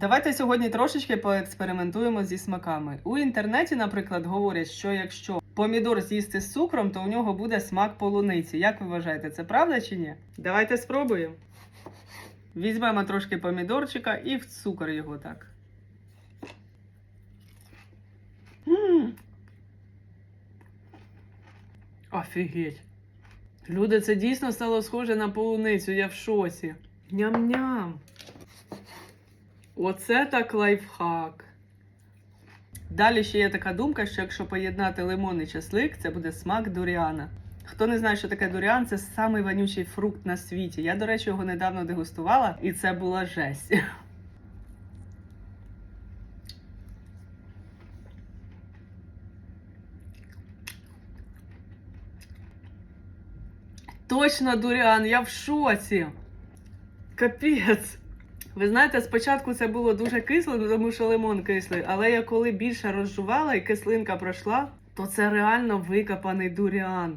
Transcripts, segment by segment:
Давайте сьогодні трошечки поекспериментуємо зі смаками. У інтернеті, наприклад, говорять, що якщо помідор з'їсти з цукром, то у нього буде смак полуниці. Як ви вважаєте, це правда чи ні? Давайте спробуємо. Візьмемо трошки помідорчика і в цукор його так. Офігеть. Люди, це дійсно стало схоже на полуницю, я в шоці. Ням-ням. Оце так лайфхак. Далі ще є така думка, що якщо поєднати лимон і часлик, це буде смак дуріана. Хто не знає, що таке дуріан, це самий вонючий фрукт на світі. Я, до речі, його недавно дегустувала, і це була жесть. Точно дуріан, я в шоці. Капець. Ви знаєте, спочатку це було дуже кисло, ну, тому що лимон кислий, але я коли більше розжувала і кислинка пройшла, то це реально викопаний дуріан.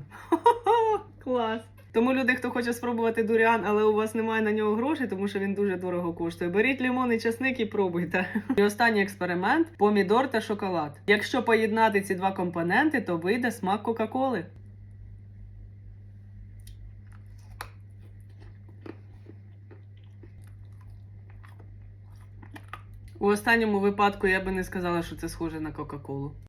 Клас. Тому люди, хто хоче спробувати дуріан, але у вас немає на нього грошей, тому що він дуже дорого коштує. Беріть лимон і часник і пробуйте. І останній експеримент помідор та шоколад. Якщо поєднати ці два компоненти, то вийде смак Кока-Коли. У останньому випадку я би не сказала, що це схоже на Кока-Колу.